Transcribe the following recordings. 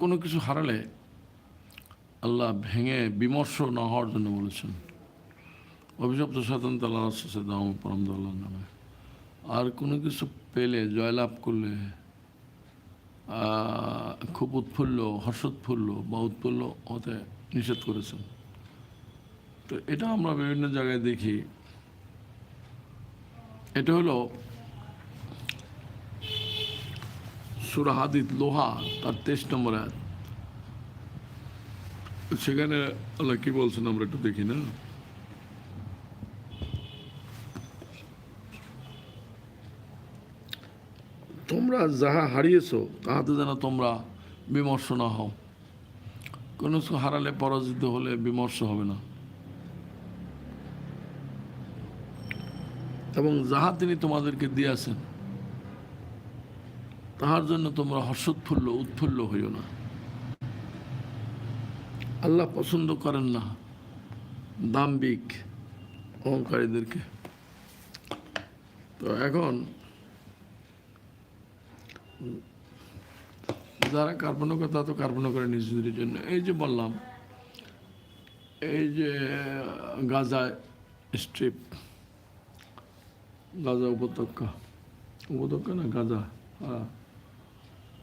কোনো কিছু হারালে আল্লাহ ভেঙে বিমর্ষ না হওয়ার জন্য বলেছেন। অভিশপ্ত সাধন তাল্লাহ দাম নামে। আর কোনো কিছু পেলে, জয়লাভ করলে খুব উৎফুল্ল, হর্ষোৎফুল্ল বা উৎফুল্ল হতে নিষেধ করেছেন। তো এটা আমরা বিভিন্ন জায়গায় দেখি। এটা হলো সুরা হাদিদ, লোহা, তার তেইশ নম্বর আয়াত। সেখানে আল্লাহ কি বলছেন আমরা একটু দেখি না? তোমরা যাহা হারিয়েছ, তাহাতে যেন তোমরা বিমর্ষ না হও। কোনো হারালে পরাজিত হলে বিমর্ষ হবে না। এবং যাহা তিনি তোমাদেরকে দিয়েছেন তাহার জন্য তোমরা হর্ষোৎফুল্ল, উৎফুল্ল হইও না। আল্লাহ পছন্দ করেন না দাম্বিক অহংকারীদেরকে। তো এখন যারা কার্পণ্য করে, তারা তো কার্পণ্য করে নিজেদের জন্য। এই যে বললাম, এই যে গাজা স্ট্রিপ, গাজা উপত্যকা। উপত্যকা না, গাজা হ্যাঁ।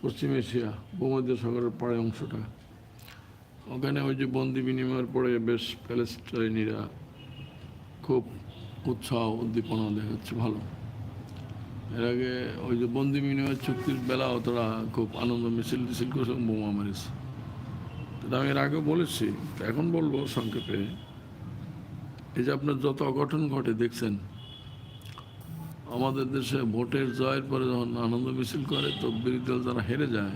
পশ্চিম এশিয়া, ভূমধ্য সাগরের পাড়ে অংশটা। ওখানে ওই যে বন্দি বিনিময়ের পরে বেশ প্যালেস্টাইনিরা খুব উৎসাহ উদ্দীপনা দেখাচ্ছে, ভালো। এর আগে ওই যে বন্দি বিনিময় চুক্তির বেলাও তারা খুব আনন্দ মিছিল টিছিল করে সব বোমা মেরেছে। আমি এর আগে বলেছি এখন বলব সংক্ষেপে। এই যে আপনার যত অঘটন ঘটে, দেখছেন আমাদের দেশে ভোটের জয়ের পরে যখন আনন্দ মিছিল করে, তো বিরোধী দল যারা হেরে যায়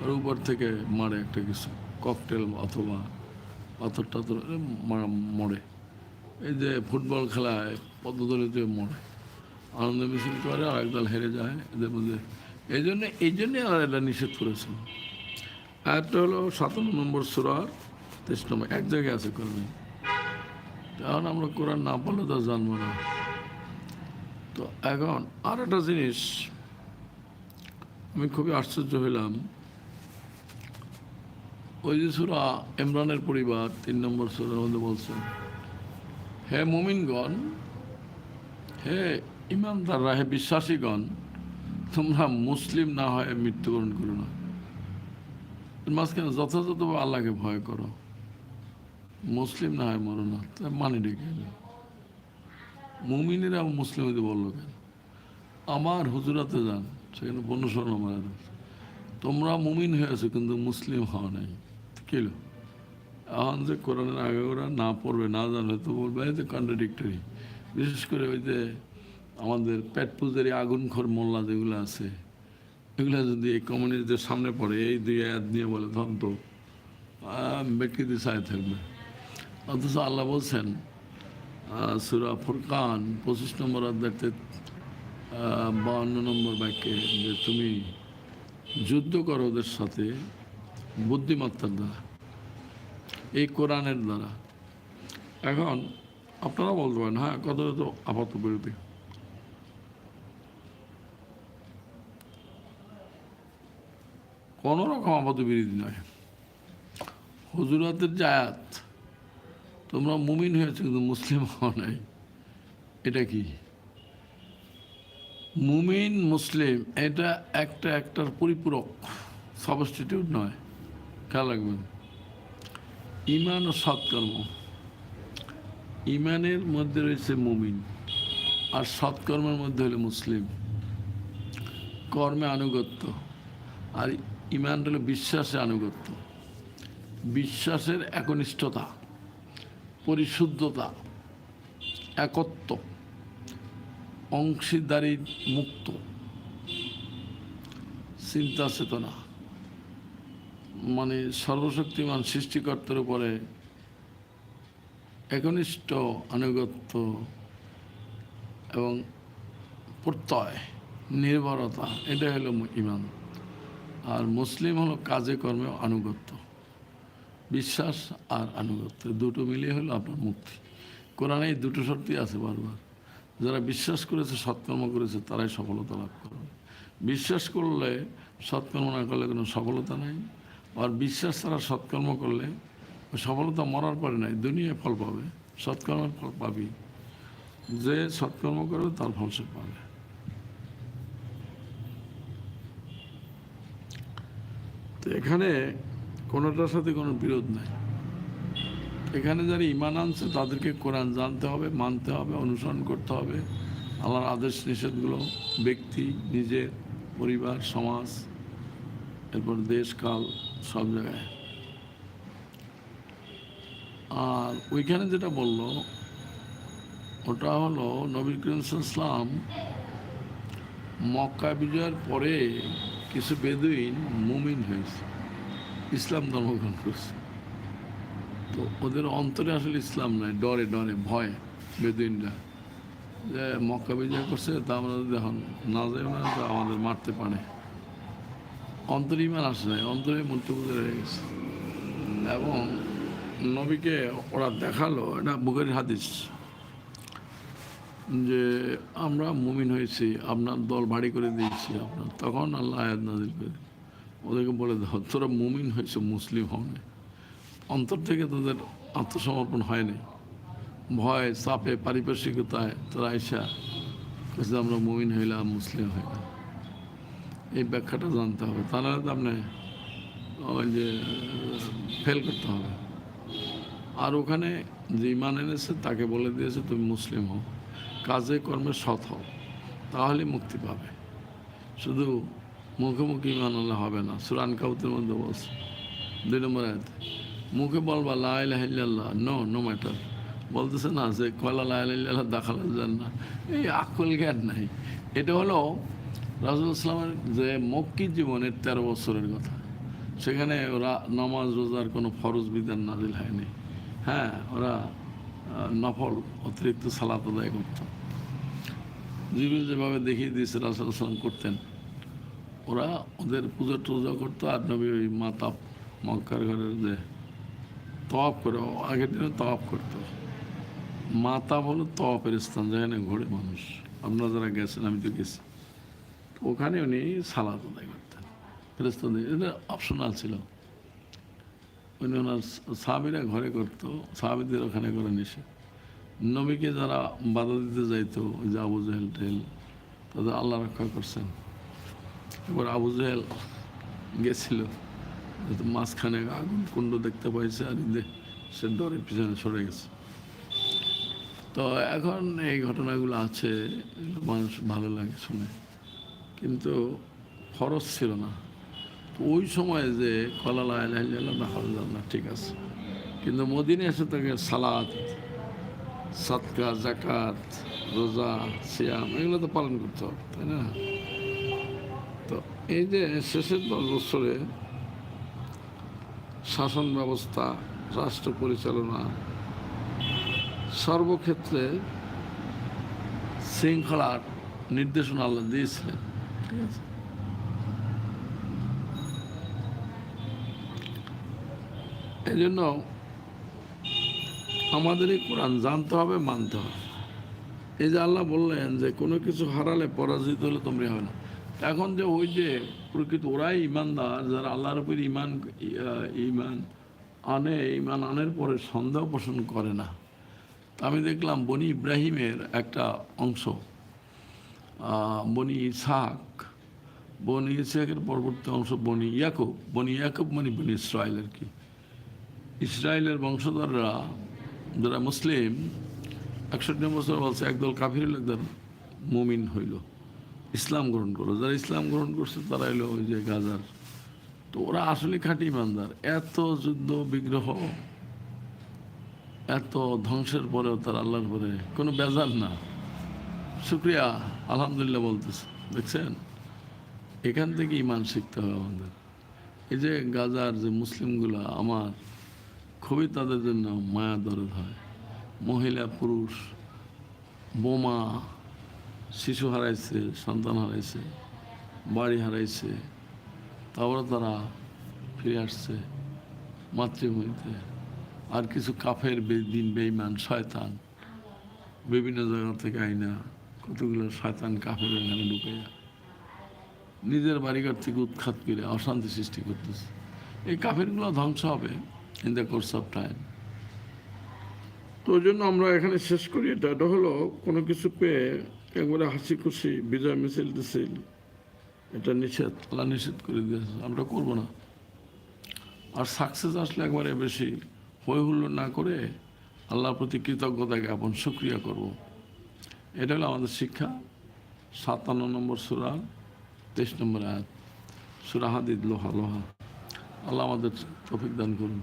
আর উপর থেকে মারে একটা কিছু ককটেল অথবা পাথর টাথর মরে। এই যে ফুটবল খেলায় পদ্মদলিতে মরে। আনন্দ মিছিল করে আর একদল হেরে যায় এদের মধ্যে। এই জন্য, এই জন্যে এটা নিষেধ করেছেন আরেকটা হলো সাতান্ন নম্বর সুরার তেইশ নম্বর, এক জায়গায় আছে করবেন এখন আমরা কোরআন না পড়লে তো জানব না। তো এখন আর একটা জিনিস, আমি খুবই আশ্চর্য হইলাম। ওই যে সুরা ইমরানের পরিবার, তিন নম্বর সুরার মধ্যে বলছেন হে মুমিনগণ, হে ইমানদাররা, হে বিশ্বাসীগণ, তোমরা মুসলিম না হয়ে মৃত্যুবরণ করো না। মাঝখানে যথাযথভাবে আল্লাহকে ভয় করো। মুসলিম না হয় মরো না। মানে ডেকে মুমিনেরা মুসলিম হইতে বলল কেন? আমার হুজুরাতে যান, সেখানে বনুস্বর্ণ আমার তোমরা মুমিন হয়েছো কিন্তু মুসলিম হওয়া নাই। কিলো এখন যে কোরআনের আগে ওরা না পড়বে, না জানবে, তো বলবে, এই তো কন্ট্রাডিক্টরি বিশেষ করে ওই যে আমাদের পেট পুজারি আগুনখোর মোল্লা যেগুলো আছে, এগুলো যদি এই কমিউনিটিদের সামনে পড়ে, এই দুই আয়াত নিয়ে বলে তখন তো ব্যক্তিদের সাথে থাকবে। অথচ আল্লাহ বলছেন সুরা ফুরকান, পঁচিশ নম্বর অধ্যায়তে বাউন্ন নম্বর বাক্যে যে তুমি যুদ্ধ করো ওদের সাথে বুদ্ধিমত্তার দ্বারা, এই কোরআনের দ্বারা। এখন আপনারা বলতে পারেন হ্যাঁ কত তো আপাত বিরোধী কোনো রকম আপাত বিরোধী নয়। হুজুরাতের যে আয়াত তোমরা মুমিন হয়েছে কিন্তু মুসলিম হওয়া নাই। এটা কি? মুমিন, মুসলিম, এটা একটা একটার পরিপূরক। সাবস্টিটিউট নয়। খেয়াল রাখবেন। ইমান ও সৎকর্ম। ইমানের মধ্যে রয়েছে মুমিন আর সৎকর্মের মধ্যে হলো মুসলিম। কর্মে আনুগত্য আর ইমান হলো বিশ্বাসে আনুগত্য। বিশ্বাসের একনিষ্ঠতা। পরিশুদ্ধতা, একত্ব, অংশীদারি মুক্ত চিন্তা চেতনা মানে সর্বশক্তিমান সৃষ্টিকর্তার উপরে একনিষ্ঠ আনুগত্য এবং প্রত্যয়, নির্ভরতা এটা হলো ইমান। আর মুসলিম হলো কাজে কর্মে আনুগত্য। বিশ্বাস আর আনুগত্য দুটো মিলিয়ে হলো আপনার মুক্তি। কোরআনে এই দুটো শর্তই আছে বারবার। যারা বিশ্বাস করেছে, সৎকর্ম করেছে, তারাই সফলতা লাভ করবে বিশ্বাস করলে, সৎকর্ম না করলে কোনো সফলতা নাই। আর বিশ্বাস তারা সৎকর্ম করলে সফলতা মরার পরে নাই, দুনিয়ায় ফল পাবে। সৎকর্মের ফল পাবি। যে সৎকর্ম করবে, তার ফল সে পাবে। তো এখানে কোনোটার সাথে কোনো বিরোধ নাই। এখানে যারা ইমান আনছে, তাদেরকে কোরআন জানতে হবে, মানতে হবে, অনুসরণ করতে হবে। আল্লাহর আদেশ নিষেধগুলো ব্যক্তি, নিজের পরিবার, সমাজ, এরপর দেশ, কাল, সব জায়গায়। আর ওইখানে যেটা বলল, ওটা হলো নবী করিম ইসলাম মক্কা বিজয়ের পরে কিছু বেদুইন মুমিন হয়েছে। ইসলাম ধর্মগ্রহণ করছে। তো ওদের অন্তরে আসলে ইসলাম নাই, ডরে ডরে, ভয় বেদুইনরা। যে মক্কা বিজয় করছে, তা আমরা যদি এখন না যাই মানে তো আমাদের মারতে পারে। অন্তরে ইমান আসে নাই, অন্তরে মূর্তি পুজো রয়ে গেছে। এবং নবীকে ওরা দেখাল, এটা বুকের হাদিস, যে আমরা মুমিন হয়েছি, আপনার দল ভারী করে দিয়েছি আপনার। তখন আল্লাহ আয়াত নাজিল করে। ওদেরকে বলে দাও, তোরা মুমিন হয়েছে, মুসলিম হবে অন্তর থেকে তোদের আত্মসমর্পণ হয়নি ভয়, চাপে, পারিপার্শ্বিকতায় তোরা আইসা কাছে আমরা মুমিন হইলাম মুসলিম হইলাম এই ব্যাখ্যাটা জানতে হবে। তা নাহলে তো আপনি ওই যে, ফেল করতে হবে। আর ওখানে যে ইমান এনেছে, তাকে বলে দিয়েছে, তুমি মুসলিম হও। কাজে, কর্মে সৎ হও তাহলে মুক্তি পাবে। শুধু মুখে মুখে ইমান আনলে হবে না। সুরান কাউতের মধ্যে বলছে দুই নম্বর আয়াতে। মুখে বলবা লাইল্লাহ নো নো ম্যাটার বলতেছে না যে, কয়লা লাইল্লাহ দেখাল যান না এই আকল জ্ঞান নাই। এটা হলো রাজুল ইসলামের যে মক্কি জীবনের তেরো বছরের কথা। সেখানে ওরা নামাজ, রোজার কোনো ফরজ বিধান নাজিল হয়নি। হ্যাঁ ওরা নফল, অতিরিক্ত সালাত আদায় করত। জিবিল যেভাবে দেখিয়ে দিয়েছে রাসুল ইসলাম করতেন। ওরা ওদের পুজো টুজো করতো, আর নবী ওই মাতা মক্কার ঘরের যে তওয়াব করে, আগের দিনে তওয়াব করতো। মাতা হলো তওয়াফের স্থান যেখানে ঘোরে মানুষ। আপনারা যারা গেছেন, আমি তো গেছি। ওখানে উনি সালাদ আদায় করতেন। ফেরেস্তা দিয়ে এটা অপশনাল ছিল। উনি ওনার সাহাবিরা ঘরে করতো, সাহাবিদের ওখানে করে নিষে নবীকে যারা বাধা দিতে যাইতো, ওই যে আবু জেহেল টেল তাদের আল্লাহ রক্ষা করছেন। এবার আবু জেহেল গেছিল মাঝখানে আগুন কুণ্ড দেখতে পাইছে আর সে ডরের পিছনে সরে গেছে। তো এখন এই ঘটনাগুলো আছে মানুষ ভালো লাগে শুনে। কিন্তু খরচ ছিল না। ওই সময় যে কলালা না ঠিক আছে। কিন্তু মদিনে এসে তাকে সালাদ সাতকা জাকাত রোজা, সিয়াম, এগুলো তো পালন করতে হবে, তাই না? এই যে শেষের দশ বছরে শাসন ব্যবস্থা, রাষ্ট্র পরিচালনা, সর্বক্ষেত্রে শৃঙ্খলার নির্দেশনা আল্লাহ দিয়েছিলেন। এই জন্য আমাদের এই কোরআন জানতে হবে, মানতে হবে। এই যে আল্লাহ বললেন যে কোনো কিছু হারালে পরাজিত হলে তোমরা হবে না। এখন যে ওই যে প্রকৃত ওরাই ইমানদার, যারা আল্লাহর উপর ইমান ইমান আনে ইমান আনের পরে সন্দেহ পোষণ করে না। আমি দেখলাম বনি ইব্রাহিমের একটা অংশ বনি ইসাক বনি ইসাকের পরবর্তী অংশ বনি ইয়াকুব বনি ইয়াকুব মানে বনি ইসরায়েল আর কি। ইসরায়েলের বংশধররা যারা মুসলিম, একষট্টি বছর বলছে, একদল কাফির একদল মুমিন হইল। ইসলাম গ্রহণ করল। যারা ইসলাম গ্রহণ করছে, তারা এলো ওই যে গাজার। তো ওরা আসলে খাঁটি ইমানদার। এত যুদ্ধ, বিগ্রহ, এত ধ্বংসের পরেও তার আল্লাহর পরে কোনো বেজার না। শুক্রিয়া, আলহামদুলিল্লাহ বলতেছে। দেখছেন? এখান থেকে ইমান শিখতে হবে আমাদের। এই যে গাজার যে মুসলিমগুলো আমার, খুবই তাদের জন্য মায়া দরদ হয়। মহিলা, পুরুষ, বোমা শিশু হারাইছে, সন্তান হারাইছে, বাড়ি হারাইছে, তারপরে তারা ফিরে আসছে মাতৃভূমিতে। আর কিছু কাফের দিন বেইমান শয়তান, বিভিন্ন জায়গা থেকে আইনা কতগুলো শয়তান কাফের এখানে ঢুকে নিজের বাড়িঘর থেকে উৎখাত করে অশান্তি সৃষ্টি করতেছে। এই কাফেরগুলো ধ্বংস হবে in the course of time তো ওই জন্য আমরা এখানে শেষ করি। এটা এটা হলো কোনো কিছু পেয়ে একবারে হাসি খুশি, বিজয় মিছিল দিছিল। এটা নিষেধ, আল্লাহ নিষেধ করে দিয়েছে, আমরা করব না। আর সাকসেস আসলে একবারে বেশি, হই হুল্লো না করে আল্লাহর প্রতি কৃতজ্ঞতা জ্ঞাপন সুক্রিয়া করব। এটা হলো আমাদের শিক্ষা, সাতান্ন নম্বর সুরা, তেইশ নম্বর আয়াত সুরাহাদিদ লোহা লোহা। আল্লাহ আমাদের তফিক দান করুন।